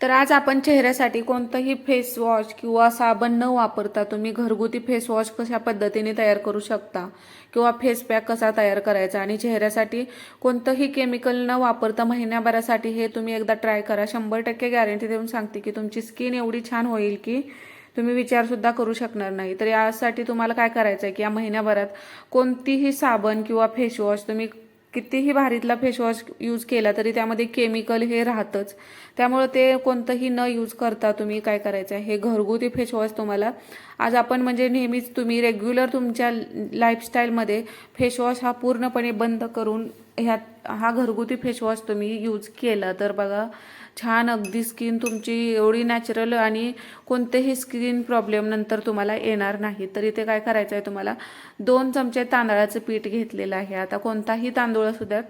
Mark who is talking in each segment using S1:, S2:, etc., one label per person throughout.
S1: तर आज आपण चेहऱ्यासाठी कोणतंही फेस वॉश किंवा साबण न वापरता तुम्ही घरगुती फेस वॉश कशा पद्धतीने तयार करू शकता? किंवा फेस पॅक कसा तयार करायचा? आणि चेहऱ्यासाठी कोणतंही केमिकल न वापरता महिन्याभरासाठी हे तुम्ही एकदा ट्राय करा. शंभर टक्के गॅरंटी देऊन सांगते की तुमची स्किन एवढी छान होईल की तुम्ही विचारसुद्धा करू शकणार नाही. तर यासाठी तुम्हाला काय करायचं आहे की या महिन्याभरात कोणतीही साबण किंवा फेसवॉश तुम्ही कितीही भारीतला फेसवॉश यूज केला तरी त्यामध्ये केमिकल हे राहतंच. त्यामुळे ते कोणतंही न यूज करता तुम्ही काय करायचं आहे? हे घरगुती फेसवॉश तुम्हाला. आज आपण म्हणजे नेहमीच तुम्ही रेग्युलर तुमच्या लाईफस्टाईलमध्ये फेसवॉश हा पूर्णपणे बंद करून ह्या हा घरगुती फेसवॉश तुम्ही यूज केला. तर बघा छान अगदी स्किन तुमची एवढी नॅचरल आणि कोणतेही स्किन प्रॉब्लेम नंतर तुम्हाला येणार नाही. तर इथे काय करायचं आहे तुम्हाला? दोन चमचे तांदळाचं पीठ घेतलेलं आहे. आता कोणताही तांदूळ असू द्या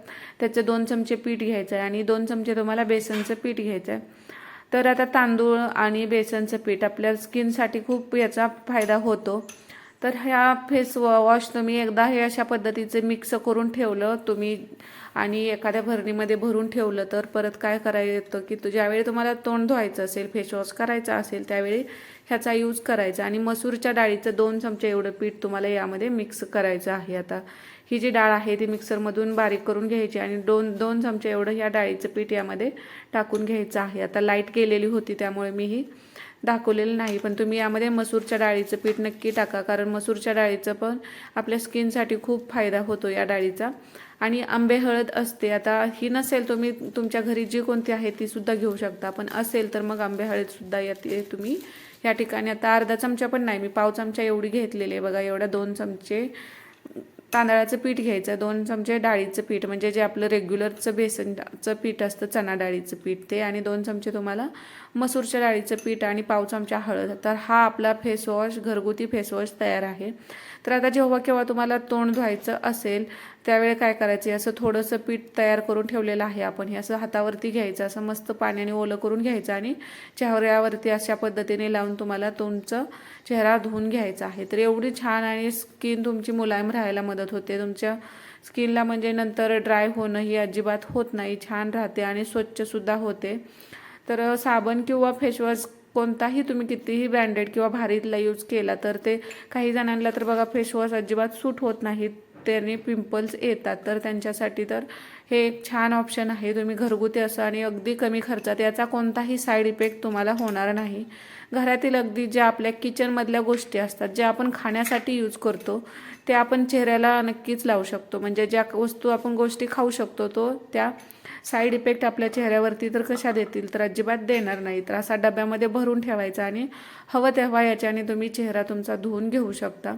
S1: त्याचे दोन चमचे पीठ घ्यायचं आहे आणि दोन चमचे तुम्हाला बेसनचं पीठ घ्यायचं आहे तर आता तांदूळ आणि बेसनचं पीठ आपल्या स्किनसाठी खूप याचा फायदा होतो. तर ह्या फेस वॉश तुम्ही एकदा हे अशा पद्धतीचे मिक्स करून ठेवलं तुम्ही आणि एखाद्या भरणीमध्ये भरून ठेवलं तर परत काय करायला येतं की तू ज्यावेळी तुम्हाला तोंड धुवायचं असेल फेसवॉश करायचा असेल त्यावेळी ह्याचा यूज करायचा. आणि मसूरच्या डाळीचं दोन चमचे एवढं पीठ तुम्हाला यामध्ये मिक्स करायचं आहे. आता ही जी डाळ आहे ती मिक्सरमधून बारीक करून घ्यायची आणि दोन दोन चमचे एवढं ह्या डाळीचं पीठ यामध्ये टाकून घ्यायचं आहे. आता लाइट गेलेली होती त्यामुळे मी ही दाखवलेलं नाही पण तुम्ही यामध्ये मसूरच्या डाळीचं पीठ नक्की टाका कारण मसूरच्या डाळीचं पण आपल्या स्किनसाठी खूप फायदा होतो या डाळीचा. आणि आंबे हळद असते आता ही नसेल तुम्ही तुमच्या घरी जी कोणती आहे ती सुद्धा घेऊ शकता पण असेल तर मग आंबे हळद सुद्धा येते तुम्ही या ठिकाणी. आता अर्धा चमचा पण नाही मी पाव चमचा एवढी घेतलेली आहे बघा एवढ्या दोन चमचे तांदळाचं पीठ घ्यायचं दोन चमचे डाळीचं पीठ म्हणजे जे आपलं रेग्युलरचं बेसनचं पीठ असतं चणा डाळीचं पीठ ते आणि दोन चमचे तुम्हाला मसूरच्या डाळीचं पीठ आणि पाव चमचा हळद. तर हा आपला फेसवॉश घरगुती फेसवॉश तयार आहे. तर आता जेव्हा केव्हा तुम्हाला तोंड धुवायचं असेल त्यावेळी काय करायचं? असं थोडंसं पीठ तयार करून ठेवलेलं आहे आपण. हे असं हातावरती घ्यायचं असं मस्त पाण्याने ओलं करून घ्यायचं आणि चेहऱ्यावरती अशा पद्धतीने लावून तुम्हाला तुमचं चेहरा धुवून घ्यायचा आहे. तर एवढी छान आणि स्किन तुमची मुलायम राहायला मदत होते. तुमच्या स्किनला म्हणजे नंतर ड्राय होणं ही अजिबात होत नाही छान राहते आणि स्वच्छसुद्धा होते. तर साबण किंवा फेसवॉश कोणताही तुम्ही कितीही ब्रँडेड किंवा भारीतला यूज केला तर ते काही जणांना तर बघा फेसवॉश अजिबात सूट होत नाहीत. त्याने पिंपल्स येतात. तर त्यांच्यासाठी तर हे एक छान ऑप्शन आहे. तुम्ही घरगुती असं आणि अगदी कमी खर्चात याचा कोणताही साईड इफेक्ट तुम्हाला होणार नाही. घरातील अगदी ज्या आपल्या किचनमधल्या गोष्टी असतात ज्या आपण खाण्यासाठी यूज करतो ते आपण चेहऱ्याला नक्कीच लावू शकतो. म्हणजे ज्या वस्तू आपण गोष्टी खाऊ शकतो तो त्या साईड इफेक्ट आपल्या चेहऱ्यावरती तर कशा देतील? तर अजिबात देणार नाही. तर असा डब्यामध्ये भरून ठेवायचा आणि हवं तेव्हा याच्याने तुम्ही चेहरा तुमचा धुवून घेऊ शकता.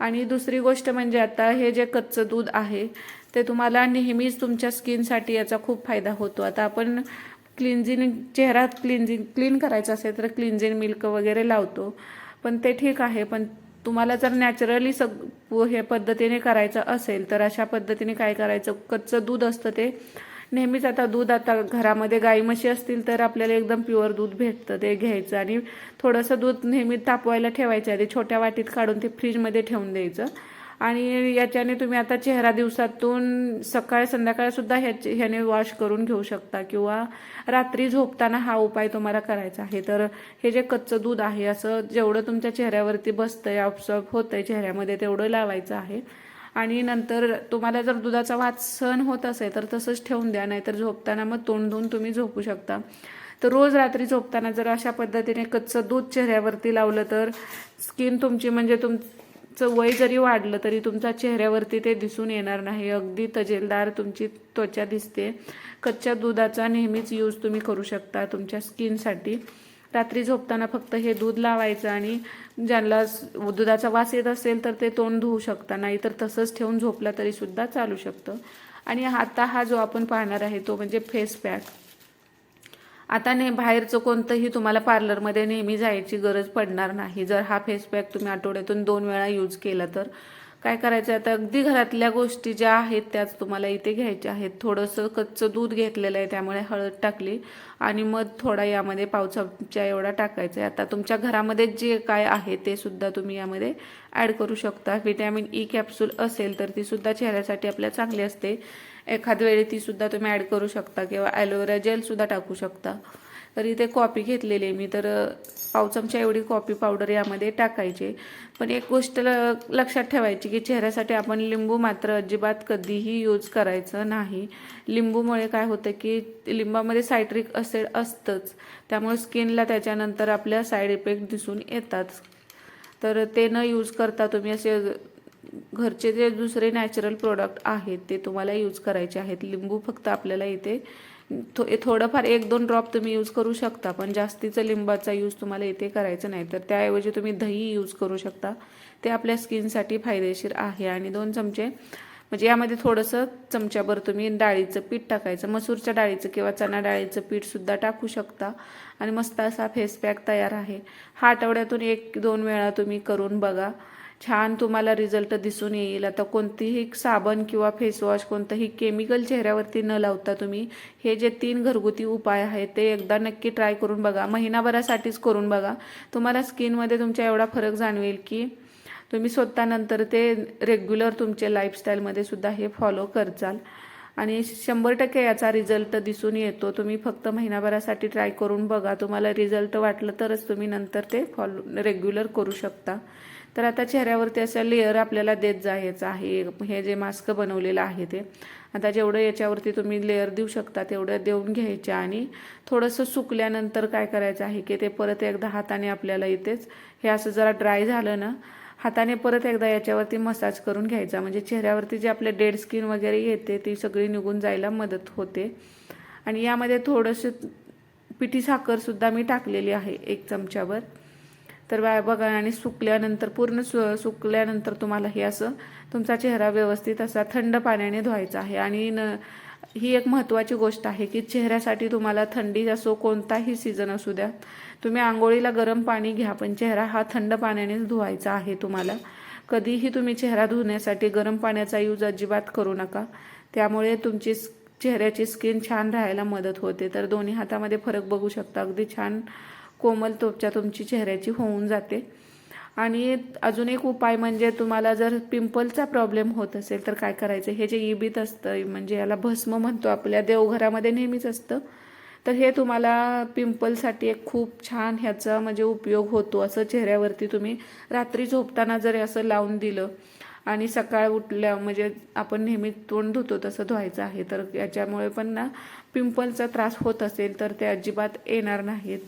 S1: आणि दुसरी गोष्ट म्हणजे आता हे जे कच्चं दूध आहे ते तुम्हाला नेहमीच तुमच्या स्किनसाठी याचा खूप फायदा होतो. आता आपण क्लिन्झिंग चेहरा क्लिन्झिंग क्लीन करायचं असेल तर क्लिन्झिंग मिल्क वगैरे लावतो. पण ते ठीक आहे पण तुम्हाला जर नॅचरली सग हे पद्धतीने करायचं असेल तर अशा पद्धतीने काय करायचं? कच्चं दूध असतं ते नेहमीच आता दूध आता घरामध्ये गाई म्हशी असतील तर आपल्याला एकदम प्युअर दूध भेटतं ते घ्यायचं आणि थोडंसं दूध नेहमी तापवायला ठेवायचं आधी छोट्या वाटीत काढून ते फ्रीजमध्ये ठेवून द्यायचं. आणि याच्याने तुम्ही आता चेहरा दिवसातून सकाळ संध्याकाळसुद्धा ह्याचे ह्याने वॉश करून घेऊ शकता किंवा रात्री झोपताना हा उपाय तुम्हाला करायचा आहे. तर हे जे कच्चं दूध आहे असं जेवढं तुमच्या चेहऱ्यावरती बसतंय ऑब्सॉर्ब होतंय चेहऱ्यामध्ये तेवढं लावायचं आहे. आणि नंतर तुम्हाला जर दुधाचा वास सहन होत असेल तर तसंच ठेवून द्या नाहीतर झोपताना मग तोंड धुवून तुम्ही झोपू शकता. तर रोज रात्री झोपताना जर अशा पद्धतीने कच्चं दूध चेहऱ्यावरती लावलं तर स्किन तुमची म्हणजे तुमचं वय जरी वाढलं तरी तुमचा चेहऱ्यावरती ते दिसून येणार नाही. अगदी तजेलदार तुमची त्वचा दिसते. कच्च्या दुधाचा नेहमीच यूज तुम्ही करू शकता तुमच्या स्किनसाठी. रात्री झोपताना फक्त हे दूध लावायचं आणि ज्यांना दुधाचा वास येत असेल तर ते तोंड धुवू शकता. नाही तर तसंच ठेवून झोपला तरी सुद्धा चालू शकतं. आणि आता हा जो आपण पाहणार आहे तो म्हणजे फेस पॅक. आता ने बाहेरचं कोणतंही तुम्हाला पार्लरमध्ये नेहमी जायची गरज पडणार नाही. जर हा फेस पॅक तुम्ही आठवड्यातून दोन वेळा यूज केला तर काय करायचं आता अगदी घरातल्या गोष्टी ज्या आहेत त्याच तुम्हाला इथे घ्यायच्या आहेत. थोडंसं कच्चं दूध घेतलेलं आहे त्यामुळे हळद टाकली. आणि मध थोडा यामध्ये पावसाच्या एवढा टाकायचा आहे आता तुमच्या घरामध्ये जे काय आहे ते सुद्धा तुम्ही यामध्ये ॲड करू शकता. व्हिटॅमिन ई कॅप्सूल असेल तर ती सुद्धा चेहऱ्यासाठी आपल्या चांगली असते. एखाद वेळी ती सुद्धा तुम्ही ॲड करू शकता. किंवा ॲलोवेरा जेलसुद्धा टाकू शकता. तर इथे कॉपी घेतलेली आहे मी. तर पाव चमचा एवढी कॉफी पावडर यामध्ये टाकायची. पण एक गोष्ट ल लक्षात ठेवायची की चेहऱ्यासाठी आपण लिंबू मात्र अजिबात कधीही यूज करायचं नाही. लिंबूमुळे काय होतं की लिंबामध्ये सायट्रिक असेड असतंच. त्यामुळे स्किनला त्याच्यानंतर आपल्या साईड इफेक्ट दिसून येतात. तर ते न यूज करता तुम्ही असे घरचे जे दुसरे नॅचरल प्रोडक्ट आहेत ते तुम्हाला यूज करायचे आहेत. लिंबू फक्त आपल्याला इथे थो थोडंफार एक दोन ड्रॉप तुम्ही यूज करू शकता पण जास्तीचं लिंबाचा यूज तुम्हाला इथे करायचं नाही. तर त्याऐवजी तुम्ही दही यूज करू शकता. ते आपल्या स्किनसाठी फायदेशीर आहे. आणि दोन चमचे म्हणजे यामध्ये थोडंसं चमच्याभर तुम्ही डाळीचं पीठ टाकायचं. मसूरच्या डाळीचं किंवा चणा डाळीचं पीठसुद्धा टाकू शकता. आणि मस्त असा फेस पॅक तयार आहे. हा आठवड्यातून एक दोन वेळा तुम्ही करून बघा. छान तुम्हाला रिझल्ट दिसून येईल. आता कोणतीही साबण किंवा फेसवॉश कोणतंही केमिकल चेहऱ्यावरती न लावता तुम्ही हे जे तीन घरगुती उपाय आहेत ते एकदा नक्की ट्राय करून बघा. महिनाभरासाठीच करून बघा. तुम्हाला स्किनमध्ये तुमच्या एवढा फरक जाणवेल की तुम्ही स्वतः नंतर ते रेग्युलर तुमच्या लाईफस्टाईलमध्ये सुद्धा हे फॉलो करचाल. आणि शंभर टक्के याचा रिझल्ट दिसून येतो. तुम्ही फक्त महिनाभरासाठी ट्राय करून बघा. तुम्हाला रिझल्ट वाटलं तरच तुम्ही नंतर ते फॉलो रेग्युलर करू शकता. तर आता चेहऱ्यावरती असं लेअर आपल्याला देत जायचं आहे. हे जे मास्क बनवलेलं आहे ते. आता जेवढं याच्यावरती तुम्ही लेअर देऊ शकता तेवढं देऊन घ्यायचे आणि थोडंसं सुकल्यानंतर काय करायचं आहे की ते परत एकदा हाताने आपल्याला इथेच हे असं जरा ड्राय झालं ना हाताने परत एकदा याच्यावरती मसाज करून घ्यायचा. म्हणजे चेहऱ्यावरती जे आपले डेड स्किन वगैरे येते ती सगळी निघून जायला मदत होते. आणि यामध्ये थोडंसं पिठी साखरसुद्धा मी टाकलेली आहे एक चमच्यावर. तर बा बघा आणि सुकल्यानंतर पूर्ण सु सुकल्यानंतर तुम्हाला हे असं तुमचा चेहरा व्यवस्थित असा थंड पाण्याने धुवायचा आहे. आणि न ही एक महत्त्वाची गोष्ट आहे की चेहऱ्यासाठी तुम्हाला थंडी असो कोणताही सीझन असू द्या तुम्ही आंघोळीला गरम पाणी घ्या पण चेहरा हा थंड पाण्यानेच धुवायचा आहे तुम्हाला. कधीही तुम्ही चेहरा धुण्यासाठी गरम पाण्याचा यूज अजिबात करू नका. त्यामुळे तुमची चेहऱ्याची स्किन छान राहायला मदत होते. तर दोन्ही हातामध्ये फरक बघू शकता. अगदी छान कोमल त्वचा तुमची चेहऱ्याची होऊन जाते. आणि अजून एक उपाय म्हणजे तुम्हाला जर पिंपलचा प्रॉब्लेम होत असेल तर काय करायचं? हे जे इबीत असतं म्हणजे याला भस्म म्हणतो आपल्या देवघरामध्ये नेहमीच असतं. तर हे तुम्हाला पिंपलसाठी एक खूप छान ह्याचा म्हणजे उपयोग होतो. असं चेहऱ्यावरती तुम्ही रात्री झोपताना जर असं लावून दिलं आणि सकाळ उठल्या म्हणजे आपण नेहमी तोंड धुतो तसं धुवायचं आहे तर याच्यामुळे पण ना पिंपलचा त्रास होत असेल तर ते अजिबात येणार नाहीत.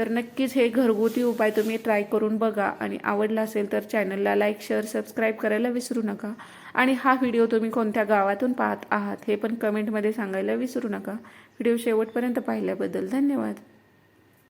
S1: तर नक्कीच हे घरगुती उपाय तुम्ही ट्राय करून बघा. आणि आवडला असेल तर चॅनलला लाईक शेअर सबस्क्राईब करायला विसरू नका. आणि हा व्हिडिओ तुम्ही कोणत्या गावातून पाहत आहात हे पण कमेंटमध्ये सांगायला विसरू नका. व्हिडिओ शेवटपर्यंत पाहिल्याबद्दल धन्यवाद.